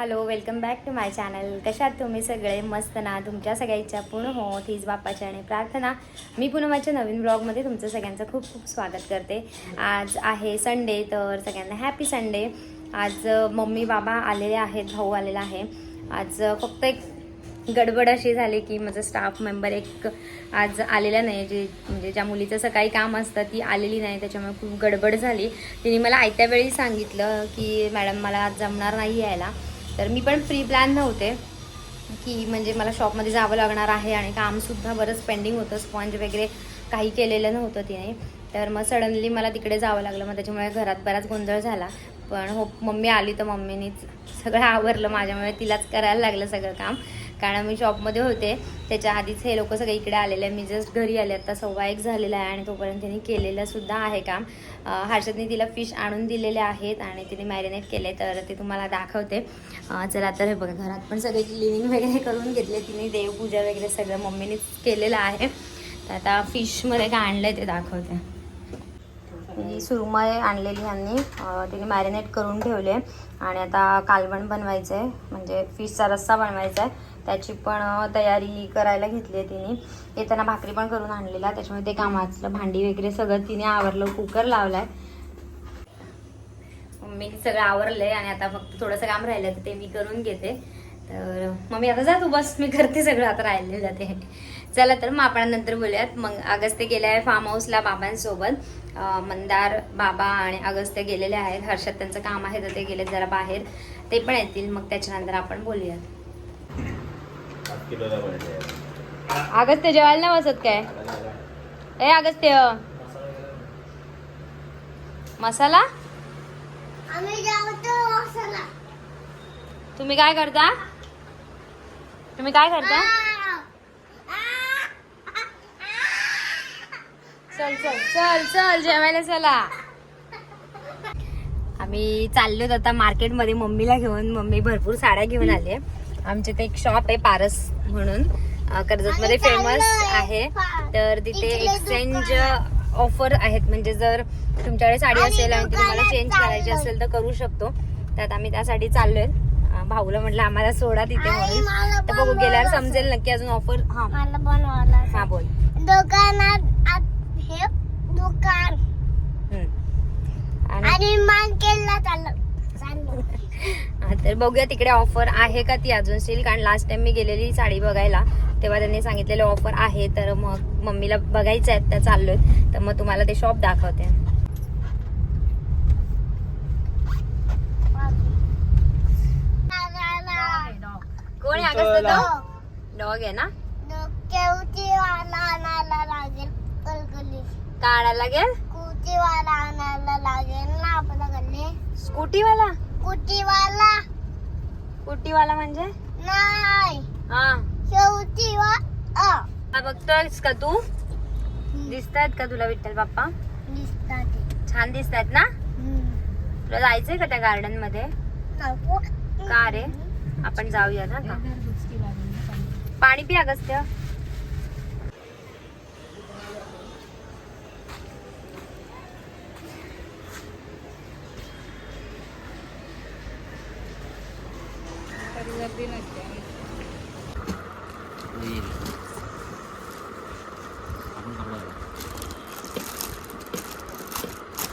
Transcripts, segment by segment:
Hello welcome back to my channel. कशात तुम्ही सगळे? मस्त ना? तुमच्या सगळ्या इच्छा पूर्ण हो हीच बाप्पाची आणि प्रार्थना. मी पुन्हा माझ्या नवीन ब्लॉगमध्ये तुमचं सगळ्यांचं खूप खूप स्वागत करते. आज आहे संडे तर सगळ्यांना हॅपी संडे आज मम्मी बाबा आलेले आहेत भाऊ आलेला आहे. आज फक्त एक गडबड अशी झाली की माझं स्टाफ मेंबर एक आज आलेला नाही. जे म्हणजे ज्या मुलीचं सकाळी काम असतं ती आलेली नाही. त्याच्यामुळे खूप गडबड झाली. तिने मला आयत्या वेळी सांगितलं की मॅडम मला आज जमणार नाही यायला. तर मी पण प्री प्लॅन नव्हते की म्हणजे मला शॉपमध्ये जावं लागणार आहे आणि कामसुद्धा बरंच पेंडिंग होतं. स्पॉन्ज वगैरे काही केलेलं नव्हतं तिने. तर मग सडनली मला तिकडे जावं लागलं. मग त्याच्यामुळे घरात बराच गोंधळ झाला. पण हो मम्मी आली तर मम्मीनीच सगळं आवरलं. माझ्यामुळे तिलाच करायला लागलं सगळं काम. कारण मी शॉपमध्ये होते त्याच्या आधीच हे लोक सगळे इकडे आलेले आहे मी जस्ट घरी आले आता सव्वा एक झालेला आहे आणि तोपर्यंत त्यांनी केलेलं सुद्धा आहे काम. हर्षदने तिला फिश आणून दिलेले आहेत आणि तिने मॅरिनेट केले तर ते तुम्हाला दाखवते. चला तर हे बघा घरात पण सगळे क्लिनिंग वगैरे करून घेतले. तिने देवपूजा वगैरे सगळं मम्मीनेच केलेलं आहे. तर आता फिशमध्ये काय आणलं ते दाखवते. ही सुरमय आणलेली यांनी. तिने मॅरिनेट करून ठेवले. आणि आता कालवण बनवायचं आहे म्हणजे फिशचा रस्सा बनवायचा आहे त्याची पण तयारी करायला घेतली आहे तिने. येताना भाकरी पण करून आणलेला त्याच्यामुळे ते कामाचं भांडी वगैरे सगळं तिने आवरलं कुकर लावलाय. मी सगळं आवरलंय आणि आता फक्त थोडंसं काम राहिलं तर ते मी करून घेते. तर मम्मी आता जा तू बस मी करते सगळं आता राहिलेलं ते. चला तर मग आपण नंतर बोलूयात. मग अगस्त्य गेले आहे फार्म हाऊसला बाबांसोबत. मंदार बाबा आणि अगस्त्य गेलेले आहेत. हर्षद त्यांचं काम आहे तर ते गेले जरा बाहेर. ते पण येतील. मग त्याच्यानंतर आपण बोलूयात. अगस्त्य जेवायला नाही बसत काय ए अगस्त्य मसाला आम्ही जातो वासाला. तुम्ही काय करता तुम्ही काय करता चल चल चल चल जेवायला चला आम्ही चाललोत आता मार्केटमध्ये मम्मीला घेऊन मम्मी भरपूर साड्या घेऊन आली आमच्या इथे एक शॉप आहे पारस म्हणून कर्जत मध्ये आम्ही फेमस. आहे. तर तिथे एक्सचेंज ऑफर आहेत. म्हणजे जर तुमच्याकडे साडी असेल आणि ती तुम्हाला चेंज करायची. असेल तर करू शकतो. तर आम्ही त्यासाठी चाललोय. भाऊला म्हटलं आम्हाला सोडा तिथे म्हणून. तर बघू गेल्यावर. समजेल नक्की अजून ऑफर हा. हा बोल. दुकानात हे दुकान. आणि आणि मार्केटला चाललो. तर बघूया तिकडे ऑफर आहे का ती अजून स्टील कारण लास्ट टाइम मी गेलेली साडी बघायला तेव्हा त्यांनी सांगितलेलं ऑफर आहे तर मग मम्मीला बघायचं आहे त्या चाललोय. तर मग तुम्हाला ते शॉप दाखवते. कोण आहे डॉग आहे ना? काढायला लागेल? कुटीवाला आणायला लागेल ना आपल्या स्कूटीवाला? कुटीवाला. स्कूटीवाला म्हणजे? नाही. हा. शेवटीवा हा, बघतोयस का तू? दिसतायत का तुला विठ्ठल बाप्पा? दिसतात. छान दिसतायत ना? तुला जायचंय का त्या गार्डनमध्ये नको. का रे? आपण जाऊया ना का पाणी पी अगस्त्य.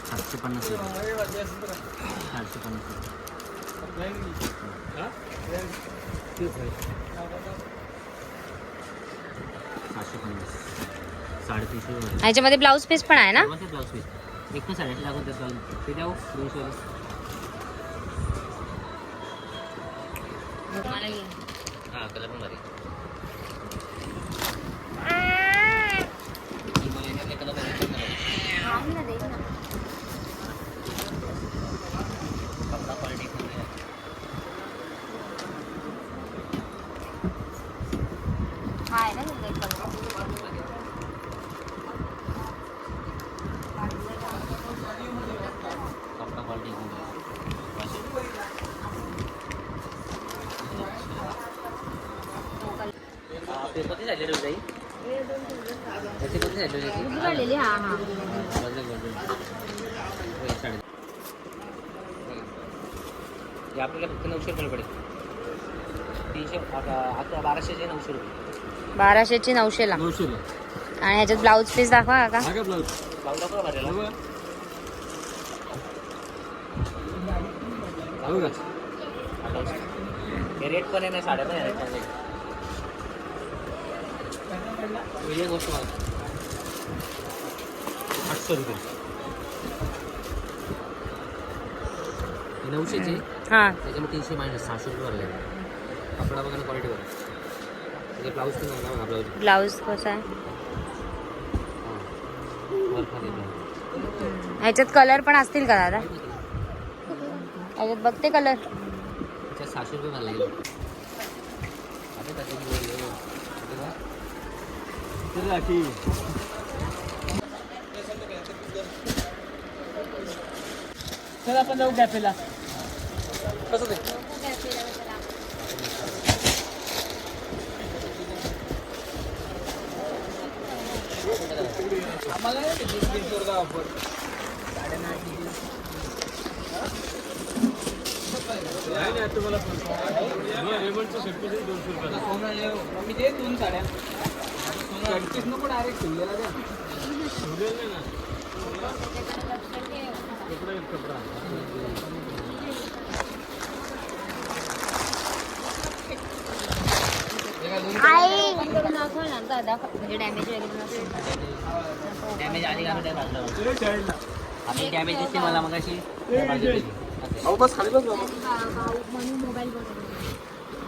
सातशे पन्नास सातशे पन्नास साडेतीनशे. ह्याच्यामध्ये ब्लाऊज पीस पण आहे ना? ब्लाऊज पीस एक पण साडेआठ लागून त्याचं ते द्यावं? दोनशे वाले. हा कलर पण भारी ही मला याच्यातले कलर बघायचे नाही. कपडा क्वालिटी पण आहे. हा आहे ना तुझा एक कलर. कपडा क्वालिटी पण आहे. हा, पेपर किती झाले रे उद्या? याचे किती झाले रे याचे? किती काढलेली? हा हा बदला बदला. होय, साडे. हे आपल्याला फक्त नऊशे रुपये पडेल तीनशे अकरा बाराशेचे नऊशे रुपये बाराशेची नऊशेला नऊशेला आणि ह्याच्यात ब्लाऊज पीस दाखवा का हा ब्लाऊज दाखवा भरायला रेट पण आहे ना साड्या पण आहे आठशे रुपये. हे नऊशेचे हां. त्याच्यामध्ये तीनशे मायनस सहाशे रुपये भरले. कपडा बघा क्वालिटी बघा. त्याचे ब्लाऊज पण आहे ना ब्लाऊज ब्लाऊज कसा आहे? ह्याच्यात कलर पण असतील का दादा? ह्याच्यात बघते कलर सहाशे रुपये भरले गेले आता त्याच्यात हे- हे- हे बघा. तर राखी चल आपण जाऊ कॅफेला. कसं ते? नाही नाही तुम्हाला रेमंडचं सेट दोनशे रुपयाला. मी दे दोन साड्या. ठेवलेलं नाही ना कपडा कपडा आई. डॅमेज आली का मी त्या बाजूला बघ. तरी चाळीसला आपली डॅमेज दिसते मला मग अशी बस खाली बस बाबा.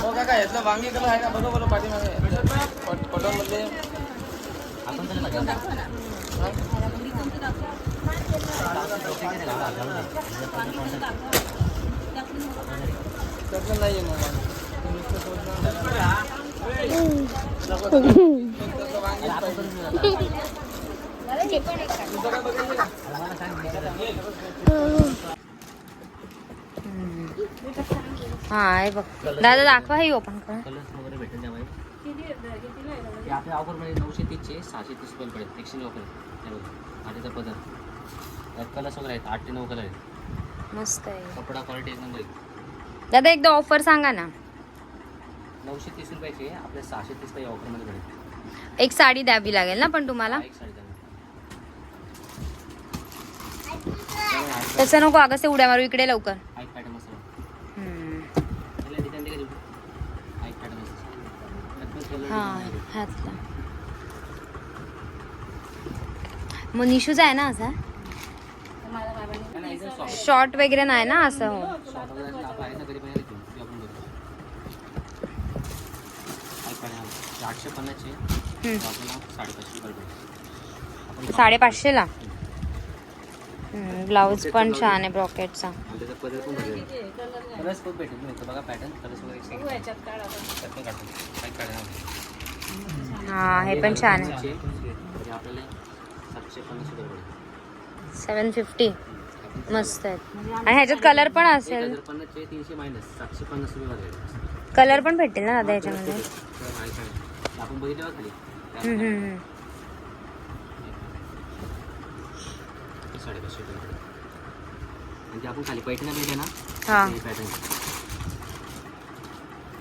हो काका यातलं वांगी कलर आहे का बघा बरं पाठीमागे. पटोलमध्ये आपण त्यातलं नाहीये मग हा आहे बघ. दादा दाखवा हे ओपन करा. कलर्स वगैरे भेटेल त्यामध्ये. ते आपल्या ऑफरमध्ये नऊशे तीसचे सहाशे तीस रुपये पडेल. एक्सचेंज ऑफर आहे. बघ. आठीचा पदर. त्यात कलर्स वगैरे आहेत. आठ ते नऊ कलर आहेत. मस्त आहे. कपडा क्वालिटी एक नंबर आहे दादा एकदा ऑफर सांगा ना. नऊशे तीस रुपयाचे आपल्या सहाशे तीसला या ऑफरमध्ये भेटेल एक साडी द्यावी लागेल ना पण तुम्हाला? हा, एक साडी द्या. तसं नको अगं ते उड्या मारू. इकडे लवकर हा एक पॅटर्न मस्त आहे. हम्म. त्याला डिझाईन दे का देऊ? हा एक पॅटर्न मस्त आहे. त्यात पण colour हा. ह्यातला मग निशूचा आहे ना असा. शॉर्ट वगैरे नाही ना असं हो. हा साडेपाचशे साडेपाचशेला ब्लाऊज पण छान आहे. ब्रॉकेटचा. हा हे पण छान आहे. म्हणजे सेवन फिफ्टी मस्त आहेत. आणि ह्याच्यात कलर पण असेल. कलर पण भेटेल ना दादा ह्याच्यामध्ये आपण बघितलं बघा खाली हम्म, हम्म, हम्म. ते साडेपाचशे रुपये आणि ते आपण खाली पैठण्या पाहिजे ना हा. ते पॅटर्न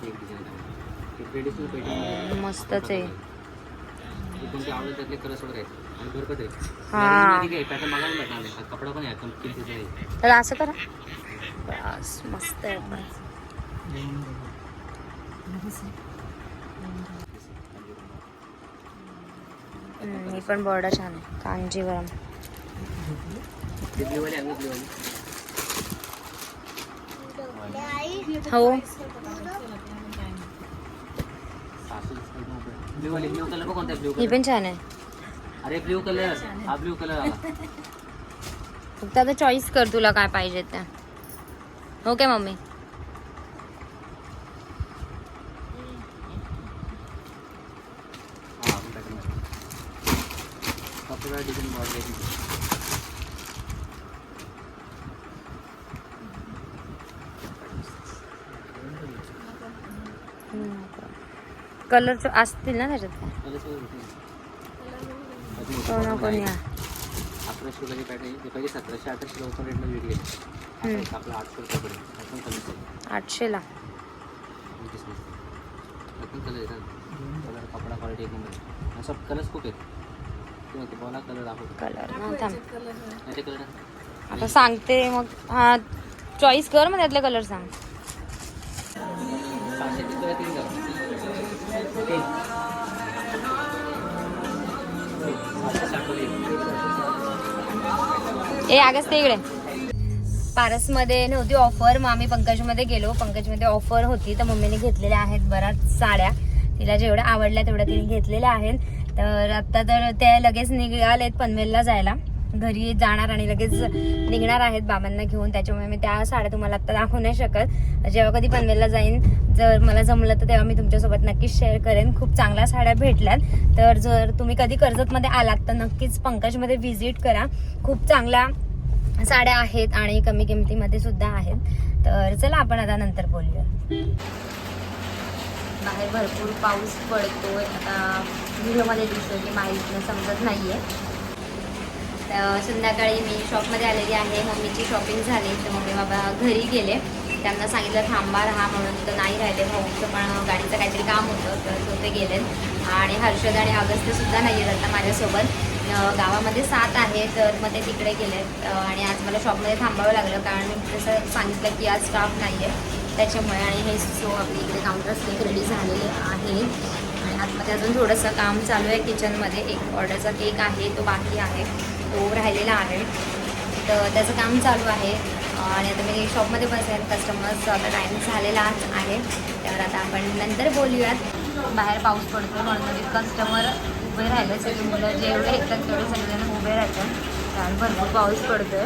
एक डिझाईन आहे ते ट्रेडिशनल मस्तच आहे कोणते आवडेल त्यातले कलर्स वगैरे आहेत आणि भरकत आहे पॅटर्न बघायला भेटणार नाही कपडा पण आहे कंप्लीट तिथे आहे तर असं करा. बस मस्त आहे बस ही पण बॉर्डर छान आहे. कांजीवरम. हो। ब्ल्यू ही पण छान आहे अरे ब्ल्यू कलर हा ब्ल्यू कलर आला फक्त आता चॉईस कर तुला काय पाहिजे त्या हो काय मम्मी हा डिझाईन कलर असतील ना त्याच्यात काय? कोण कोणी अकराशे रुपयाची ते पहिले सतराशे अठराशे ओपन रेटमध्ये विकले हम्म. आता आपलं आठशे रुपये पडेल. आपण कलर आठशेला आपण कलर येतात. कलर कपडा क्वालिटी एक नंबर असं कलर्स खूप आहेत. ते म्हणते बोला कलर दाखव कलर थांब. नाही ते कलर आता सांगते मग हा चॉईस कर मग त्यातले कलर सांग. सहाशे तीस रुपये तीन जाऊ ए आगच ते इकडे. पारसमध्ये नव्हती ऑफर मग आम्ही पंकजमध्ये गेलो. पंकजमध्ये ऑफर होती तर मम्मीने घेतलेल्या आहेत बऱ्याच साड्या. तिला जेवढ्या आवडल्या तेवढ्या तिने घेतलेल्या आहेत. तर आता तर ते लगेच निघालेत पनवेलला जायला. घरी जाणार आणि लगेच निघणार आहेत बाबांना घेऊन. त्याच्यामुळे मी त्या साड्या तुम्हाला आता दाखवू नाही शकत. जेव्हा कधी पनवेलला जाईन जर मला जमलं तर तेव्हा मी तुमच्यासोबत नक्कीच शेअर करेन. खूप चांगल्या साड्या भेटल्यात. तर जर तुम्ही कधी कर्जतमध्ये आलात तर नक्कीच पंकजमध्ये व्हिजिट करा. खूप चांगल्या साड्या आहेत आणि कमी किमतीमध्ये सुद्धा आहेत. तर चला आपण आता नंतर बोलूया. बाहेर भरपूर पाऊस पडतोय. आता व्हिडिओमध्ये दिसतोय की माहीत समजत नाहीये. तर संध्याकाळी मी शॉपमध्ये आलेली आहे. मम्मीची शॉपिंग झाली. तर मम्मी बाबा घरी गेले. त्यांना सांगितलं थांबा राहा म्हणून तर नाही राहिले भाऊचं पण गाडीचं काहीतरी काम होतं तर तो ते गेले आणि हर्षद आणि अगस्तसुद्धा नाही आहेत आता माझ्यासोबत. गावामध्ये सात आहे तर मग ते तिकडे गेलेत. आणि आज मला शॉपमध्ये थांबावं लागलं कारण मी तसं सांगितलं की आज स्टाफ नाही आहे. त्याच्यामुळे आणि हे सो आपली इकडे काउंटर स्टेक रेडी झालेले आहे. आणि आतमध्ये अजून थोडंसं काम चालू आहे किचनमध्ये एक ऑर्डरचा केक आहे तो बाकी आहे. तो राहिलेला आहे. तर त्याचं काम चालू आहे. आणि आता मी शॉपमध्ये बसेल कस्टमर्स आता टाईम झालेलाच आहे. तर आता आपण नंतर बोलूयात. बाहेर पाऊस पडतो म्हणून कस्टमर उभे राहिले. सगळे मुलं जेवढे येतात तेवढे सगळेजण उभे राहतात. कारण भरपूर पाऊस पडतोय.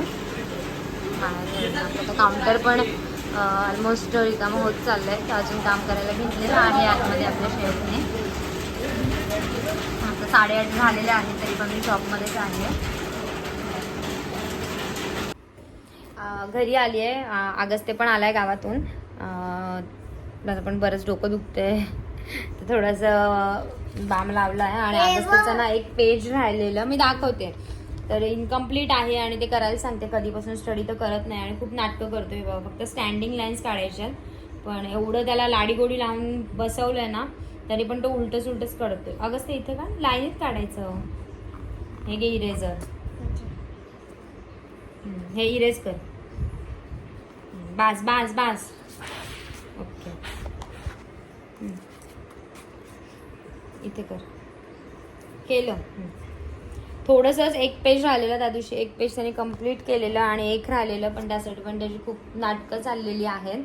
आणि आता काउंटर पण ऑलमोस्ट रिकामं होत चाललंय. तर अजून काम करायला घेतलेलं आहे आतमध्ये आपल्या शेफने आता साडेआठ झालेले आहे तरी पण मी शॉपमध्येच आहे अं, घरी आली आहे. अगस्ते पण आलाय गावातून. अं, माझं पण बरंच डोकं दुखतंय. तर थोडंसं बाम लावला आहे आणि अगस्तेचं ना एक पेज राहिलेलं मी दाखवते. तर इनकम्प्लीट आहे आणि ते करायला सांगते. कधीपासून स्टडी तर करत नाही आणि खूप नाटकं करतोय बाबा फक्त स्टँडिंग लाईन्स काढायच्या पण एवढं त्याला लाडीगोडी लावून बसवलंय ना तरी पण तो उलटच उलटच करतोय. अगस्ते इथे का? लाईनीत काढायचं. हे घे इरेझर हम्म, हे इरेज कर. बास बास बास. ओके. इथे कर. केलं. थोडंसंच एक पेज राहिलेलं त्या दिवशी. एक पेज त्याने कंप्लीट केलेलं आणि एक राहिलेलं पण त्यासाठी पण त्याची खूप नाटकं चाललेली आहेत.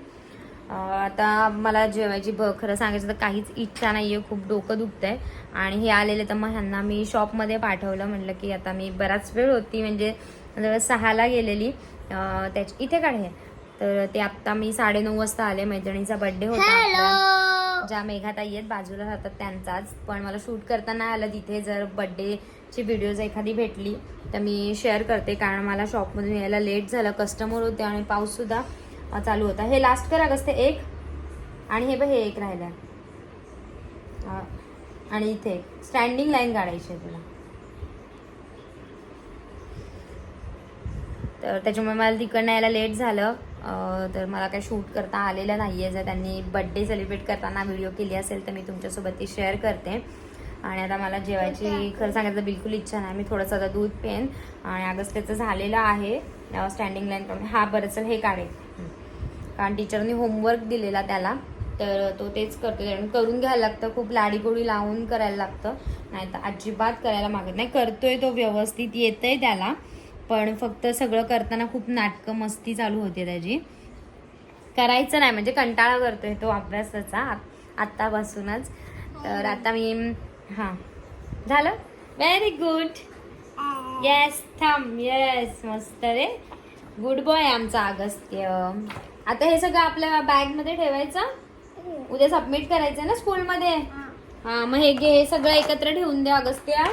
आता मला जेवायची ब खरं सांगायचं तर काहीच इच्छा नाही आहे खूप डोकं दुखतंय. आणि हे आलेले तर मग ह्यांना मी शॉपमध्ये पाठवलं. म्हटलं की आता मी बराच वेळ होती. म्हणजे जवळ सहाला गेलेली. अं, त्याच्या इथे काढ हे. तर ते आत्ता मी साडेनऊ वाजता आले. मैत्रिणीचा बड्डे होता आपला. ज्या मेघाताई आहेत बाजूला राहतात त्यांचाच. पण मला शूट करता नाही आलं. तिथे जर बड्डेची व्हिडिओज एखादी भेटली तर मी शेअर करते. कारण मला शॉपमधून यायला लेट झालं. कस्टमर होते आणि पाऊससुद्धा अं, चालू होता. हे लास्ट कर अगस्त एक. आणि हे बघ हे एक राहिलं आणि इथे स्टँडिंग लाईन काढायची आहे तुला. तर त्याच्यामुळे मला तिकडनं यायला लेट झालं. तर मला काही शूट करता आलेलं नाही आहे जर त्यांनी बड्डे सेलिब्रेट करताना व्हिडिओ केली असेल तर मी तुमच्यासोबत ती शेअर करते. आणि आता मला जेवायची खरं सांगायचं बिलकुल इच्छा नाही. मी थोडंसं आता दूध पेन आणि अगस्तेचं झालेलं आहे. स्टँडिंग लाईन काढून हा बरं चल हे काढेल. कारण टीचरनी होमवर्क दिलेला त्याला. तर तो तेच करतो कारण करून घ्यायला लागतं. खूप लाडीगोडी लावून करायला लागतं. नाही तर अजिबात करायला मागत नाही. करतोय तो व्यवस्थित. येतंय त्याला. पण फक्त सगळं करताना खूप नाटकं मस्ती चालू होते त्याची. करायचं नाही म्हणजे कंटाळा करतोय तो अभ्यासाचा आत- आत्तापासूनच. तर आता मी हां. झालं? व्हेरी गुड येस थांब येस मस्त रे. गुड बॉय आमचा अगस्त्य आता हे सगळं आपल्या बॅगमध्ये ठेवायचं? उद्या सबमिट करायचं ना स्कूलमध्ये हा. मग हे घे हे सगळं एकत्र ठेवून दे अगस्त्या अं,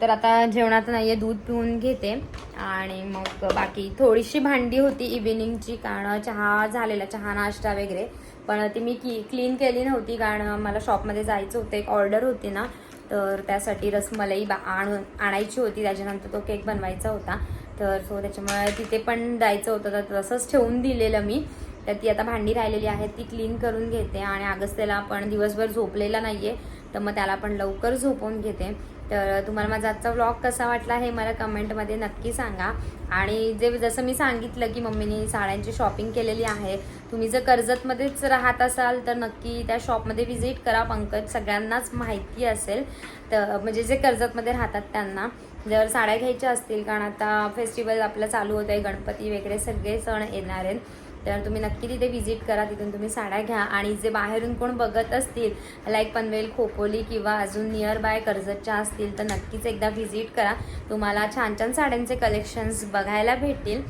तर आता जेवणात नाही आहे दूध पिऊन घेते. आणि मग बाकी थोडीशी भांडी होती इव्हिनिंगची कारण चहा झालेला चहा नाश्ता वगैरे. पण ती मी की क्लीन केली नव्हती कारण मला शॉपमध्ये जायचं होतं एक ऑर्डर होती ना. तर त्यासाठी रसमलाई बा आणून आणायची होती. त्याच्यानंतर तो केक बनवायचा होता. तर सो त्याच्यामुळे तिथे पण जायचं होतं. तर तसंच ठेवून दिलेलं मी. तर ती आता भांडी राहिलेली आहेत ती क्लीन करून घेते. आणि अगस्त्याला पण दिवसभर झोपलेला नाही आहे तर मग त्याला पण लवकर झोपवून घेते. तर तुम्हाला माझा आजचा व्लॉग कसा वाटला हे मला कमेंटमध्ये नक्की सांगा. आणि जे जसं मी सांगितलं की मम्मीने साड्यांची शॉपिंग केलेली आहे तुम्ही जर कर्जतमध्येच राहत असाल तर नक्की त्या शॉपमध्ये व्हिजिट करा पंकज. सगळ्यांनाच माहिती असेल. तर म्हणजे जे कर्जतमध्ये राहतात त्यांना. जर साड्या घ्यायच्या असतील कारण आता फेस्टिवल आपलं चालू होत आहे गणपती वगैरे सगळे सण येणार आहेत. तर तुम्ही नक्की तिथे व्हिजिट करा तिथून तुम्ही साड्या घ्या. आणि जे बाहेरून कोण बघत असतील लाईक पनवेल खोपोली किंवा अजून नियर बाय कर्जतच्या असतील तर नक्कीच एकदा व्हिजिट करा. तुम्हाला छान छान साड्यांचे कलेक्शन्स बघायला भेटतील.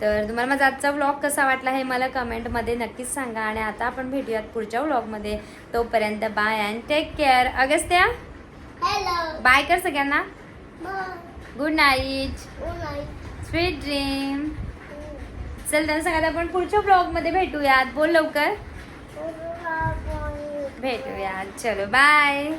तर तुम्हाला माझा आजचा व्लॉग कसा वाटला हे मला कमेंटमध्ये नक्कीच सांगा. आणि आता आपण भेटूयात पुढच्या व्लॉगमध्ये तोपर्यंत bye and take care Agastya bye कर सगळ्यांना. Bye good night good night sweet dream चल त्यांना सगळ्यात आपण पुढच्या ब्लॉगमध्ये भेटूयात. बोल लवकर. भेटूयात. चलो बाय